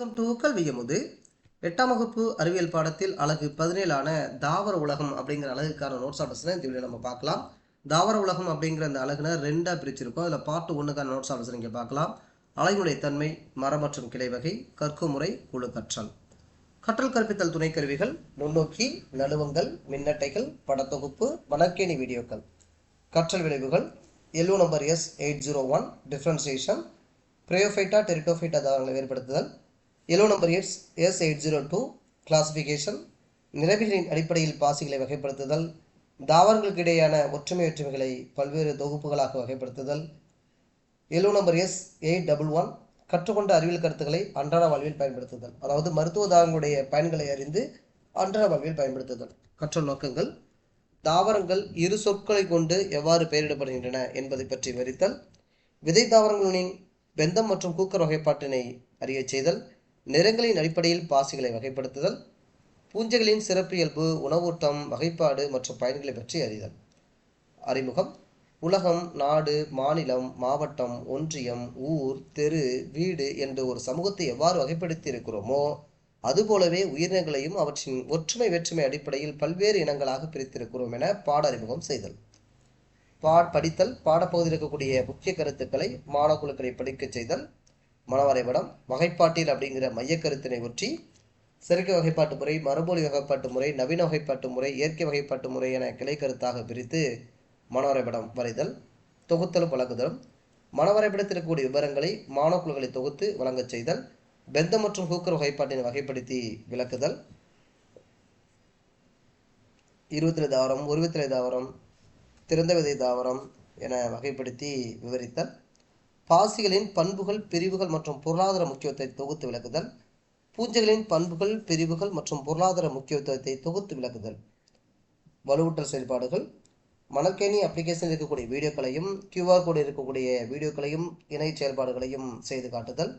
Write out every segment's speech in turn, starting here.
Welcome to கல்வியமுது எட்டாம் வகுப்பு அறிவியல் பாடத்தில் அழகு பதினேழான தாவர உலகம் அப்படிங்கிற அழகுக்கான நோட்ஸ் ஆஃபர்ஸ்னை இந்த வீடியோ நம்ம பார்க்கலாம். தாவர உலகம் அப்படிங்கிற அந்த அழகுன ரெண்டாக பிரிச்சிருக்கோம். அதில் பாட்டு ஒன்றுக்கான நோட்ஸ் ஆஃபர்ஸ் நீங்கள் பார்க்கலாம். அலைமுறை தன்மை மரம் மற்றும் கிளை வகை கற்குமுறை குழு கற்றல். கற்றல் கற்பித்தல் துணைக்கருவிகள் நுண்ணோக்கி நடுவங்கள் மின்னட்டைகள் படத்தொகுப்பு வனக்கேணி வீடியோக்கள். கற்றல் விளைவுகள் LO number S eight zero one differentiation bryophyta pteridophyta தாவரங்களை வேறுபடுத்துதல் yellow number எட்ஸ் S eight zero two classification நிறவிகளின் அடிப்படையில் பாசிகளை வகைப்படுத்துதல். தாவரங்களுக்கு இடையேயான ஒற்றுமை ஒற்றுமைகளை பல்வேறு தொகுப்புகளாக வகைப்படுத்துதல். LO number S eight double one கற்றுக்கொண்ட அறிவியல் கருத்துக்களை அன்றாட வாழ்வில் பயன்படுத்துதல். அதாவது மருத்துவ தாவரங்களுடைய பயன்களை அறிந்து அன்றாட வாழ்வில் பயன்படுத்துதல். கற்றல் நோக்கங்கள். தாவரங்கள் இரு சொற்களை கொண்டு எவ்வாறு பெயரிடப்படுகின்றன என்பதை பற்றி விவரித்தல். விதை தாவரங்களின் பெந்தம் மற்றும் கூக்கர் வகைப்பாட்டினை அறியச் செய்தல். நிறங்களின் அடிப்படையில் பாசிகளை வகைப்படுத்துதல் பூஞ்சைகளின் சிறப்பியல்பு உணவூட்டம் வகைப்பாடு மற்றும் பயன்களை பற்றி அறிதல். அறிமுகம். உலகம் நாடு மாநிலம் மாவட்டம் ஒன்றியம் ஊர் தெரு வீடு என்று ஒரு சமூகத்தை எவ்வாறு வகைப்படுத்தி இருக்கிறோமோ அதுபோலவே உயிரினங்களையும் அவற்றின் ஒற்றுமை வேற்றுமை அடிப்படையில் பல்வேறு இனங்களாக பிரித்திருக்கிறோம் என பாட அறிமுகம் செய்தல். பா படித்தல் பாடப்பகுதியில் இருக்கக்கூடிய முக்கிய கருத்துக்களை மாணவக்குழுக்களை படிக்கச் செய்தல். மனவரைபடம் வகைப்பாட்டில் அப்படிங்கிற மையக்கருத்தினை ஒற்றி செயற்கை வகைப்பாட்டு முறை மரபொழி வகைப்பாட்டு முறை நவீன வகைப்பாட்டு முறை இயற்கை வகைப்பாட்டு முறை என கிளை கருத்தாக பிரித்து மனவரைபடம் வரைதல் தொகுத்தலும் வழங்குதலும் மனவரைபடத்தில் இருக்கக்கூடிய விவரங்களை மாணவக்குழுக்களை தொகுத்து வழங்கச் செய்தல் பெந்த மற்றும் ஹூக்கர் வகைப்பாட்டினை வகைப்படுத்தி விளக்குதல். இருபத்திரை தாவரம் உருவத்திரை தாவரம் திறந்த விதை தாவரம் என வகைப்படுத்தி விவரித்தல். பாசிகளின் பண்புகள் பிரிவுகள் மற்றும் பொருளாதார முக்கியத்துவத்தை தொகுத்து விளக்குதல். பூஞ்சைகளின் பண்புகள் பிரிவுகள் மற்றும் பொருளாதார முக்கியத்துவத்தை தொகுத்து விளக்குதல். வலுவூட்டல் செயல்பாடுகள். மணற்கேணி அப்ளிகேஷனில் இருக்கக்கூடிய வீடியோக்களையும் கியூஆர் கோடு இருக்கக்கூடிய வீடியோக்களையும் இணை செயல்பாடுகளையும் செய்து காட்டுதல்.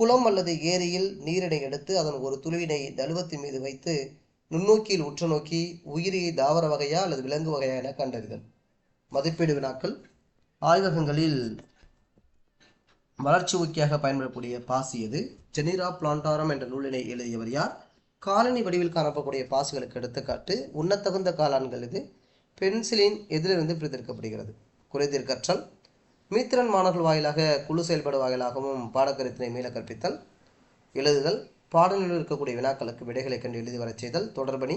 குளம் அல்லது ஏரியில் நீரினை எடுத்து அதன் ஒரு துளியினை தழுவத்தின் மீது வைத்து நுண்ணோக்கியில் உற்று நோக்கி உயிரி தாவர வகையா அல்லது விலங்கு வகையா என கண்டறிதல். மதிப்பீடு வினாக்கள். ஆய்வகங்களில் வளர்ச்சி ஊக்கியாக பயன்படக்கூடிய பாசி எது? ஜெனிரா பிளான்டாரம் என்ற நூலினை எழுதியவர் யார்? காலனி வடிவில் காணப்படக்கூடிய பாசிகளுக்கு எடுத்துக்காட்டு உண்ணத்தகுந்த காளான்கள் இது. பென்சிலின் எதிரிலிருந்து பிரித்தெடுக்கப்படுகிறது. குறைதீர் கற்றல். மீத்திரன் மாணவர்கள் வாயிலாக குழு செயல்பாடு வாயிலாகவும் பாடக்கருத்தினை மீள கற்பித்தல் எழுதுதல். பாடலில் இருக்கக்கூடிய வினாக்களுக்கு விடைகளை கண்டு எழுதி வரச் செய்தல். தொடர்பணி.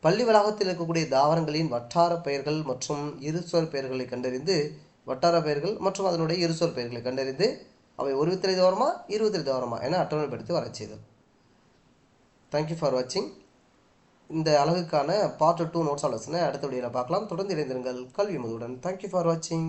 பள்ளி வளாகத்தில் இருக்கக்கூடிய தாவரங்களின் வட்டார பெயர்கள் மற்றும் இருசொல் பெயர்களை கண்டறிந்து வட்டார பெயர்கள் மற்றும் அதனுடைய இருசொல் பெயர்களை கண்டறிந்து அவை ஒரு வித்திரை தோரமா இருபத்திரை தோரமா என அட்டவணைப்படுத்தி வரச் செய்தல். தேங்க்யூ ஃபார் வாட்சிங் இந்த அழகுக்கான பார்ட் டூ நோட்ஸ் ஆலோசனை அடுத்த வீடியோவில் பார்க்கலாம். தொடர்ந்து இணைந்திருங்கள் கல்வி முதுவுடன். தேங்க்யூ ஃபார் வாட்சிங்